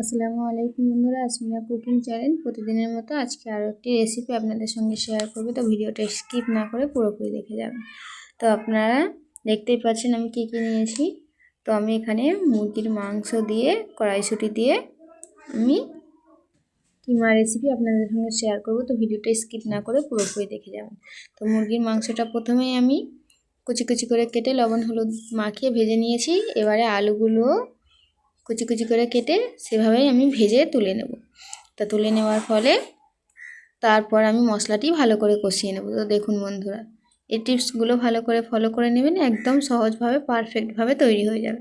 আসসালামু আলাইকুম বন্ধুরা আসমিনা কুকিং চ্যানেল। প্রতিদিনের মতো আজকে আরও একটি রেসিপি আপনাদের সঙ্গে শেয়ার করব। তো ভিডিওটা স্কিপ না করে পুরোপুরি দেখে যাবেন। তো আপনারা দেখতেই পাচ্ছেন আমি কী কী নিয়েছি। তো আমি এখানে মুরগির মাংস দিয়ে, কড়াইশুটি দিয়ে আমি কিমা রেসিপি আপনাদের সঙ্গে শেয়ার করব। তো ভিডিওটা স্কিপ না করে পুরোপুরি দেখে যাবেন। তো মুরগির মাংসটা প্রথমেই আমি কুচি কুচি করে কেটে লবণ, হলুদ মাখিয়ে ভেজে নিয়েছি। এবারে আলুগুলো কুচি কুচি করে কেটে সেভাবেই আমি ভেজে তুলে নেব। তা তুলে নেওয়ার ফলে তারপর আমি মশলাটি ভালো করে কষিয়ে নেব। তো দেখুন বন্ধুরা, এই টিপসগুলো ভালো করে ফলো করে নেবেন, একদম সহজভাবে পারফেক্টভাবে তৈরি হয়ে যাবে।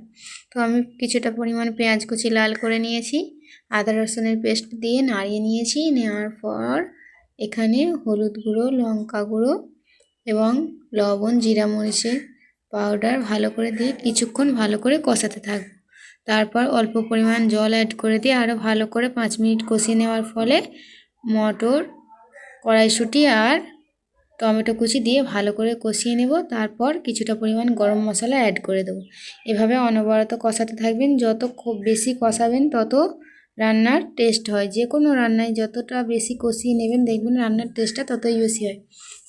তো আমি কিছুটা পরিমাণ পেঁয়াজ কুচি লাল করে নিয়েছি, আদা রসুনের পেস্ট দিয়ে নাড়িয়ে নিয়েছি, নেওয়ার পর এখানে হলুদ গুঁড়ো, লঙ্কা গুঁড়ো এবং লবণ, জিরা মরিচের পাউডার ভালো করে দিয়ে কিছুক্ষণ ভালো করে কষাতে থাকব। তারপর অল্প পরিমাণ জল অ্যাড করে দিয়ে আরও ভালো করে পাঁচ মিনিট কষিয়ে নেওয়ার ফলে মটর, কড়াইশুঁটি আর টমেটো কুচি দিয়ে ভালো করে কষিয়ে নেব। তারপর কিছুটা পরিমাণ গরম মশলা অ্যাড করে দেবো। এভাবে অনবরত কষাতে থাকবেন। যত খুব বেশি কষাবেন, তত রান্নার টেস্ট হয়। যে কোনো রান্নায় যতটা বেশি কষিয়ে নেবেন, দেখবেন রান্নার টেস্টটা ততই বেশি হয়।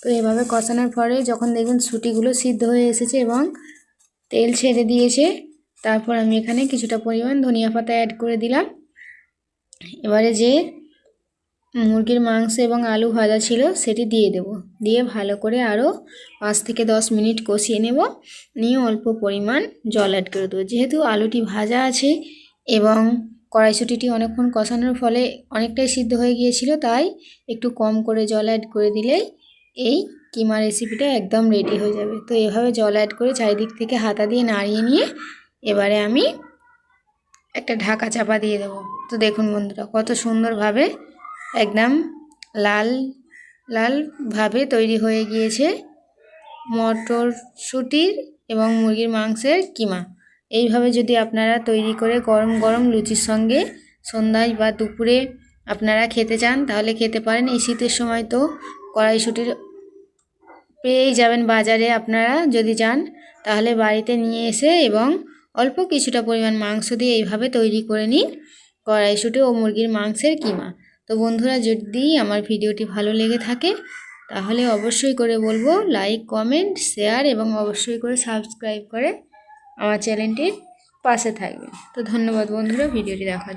তো এভাবে কষানোর পরে যখন দেখবেন সুটিগুলো সিদ্ধ হয়ে এসেছে এবং তেল ছেড়ে দিয়েছে তারপর আমি এখানে কিছুটা পরিমাণ ধনিয়া পাতা অ্যাড করে দিলাম। এবারে যে মুরগির মাংস এবং আলু ভাজা ছিল সেটি দিয়ে দেব। দিয়ে ভালো করে আরও পাঁচ থেকে দশ মিনিট কষিয়ে নেব। নিয়ে অল্প পরিমাণ জল অ্যাড করে দেবো। যেহেতু আলুটি ভাজা আছে এবং কড়াইশুটিটি অনেকক্ষণ কষানোর ফলে অনেকটাই সিদ্ধ হয়ে গিয়েছিল, তাই একটু কম করে জল অ্যাড করে দিলেই এই কিমা রেসিপিটা একদম রেডি হয়ে যাবে। তো এভাবে জল অ্যাড করে চারিদিক থেকে হাতা দিয়ে নাড়িয়ে নিয়ে এবারে আমি একটা ঢাকা চাপা দিয়ে দেবো। তো দেখুন বন্ধুরা, কত সুন্দরভাবে একদম লাল, লালভাবে তৈরি হয়ে গিয়েছে মটরশুঁটির এবং মুরগির মাংসের কিমা। এইভাবে যদি আপনারা তৈরি করে গরম গরম লুচির সঙ্গে সন্ধ্যায় বা দুপুরে আপনারা খেতে চান, তাহলে খেতে পারেন। এই শীতের সময় তো কড়াইশুঁটির পেয়েই যাবেন বাজারে আপনারা যদি যান তাহলে বাড়িতে নিয়ে এসে এবং অল্প কিছুটা পরিমাণ মাংস দিয়ে এইভাবে তৈরি করে নিন কড়াইশুটি ও মুরগির মাংসের কিমা। তো বন্ধুরা, যদি আমার ভিডিওটি ভালো লেগে থাকে, তাহলে অবশ্যই করে বলব লাইক, কমেন্ট, শেয়ার এবং অবশ্যই করে সাবস্ক্রাইব করে আমার চ্যানেলটির পাশে থাকবেন। তো ধন্যবাদ বন্ধুরা, ভিডিওটি দেখার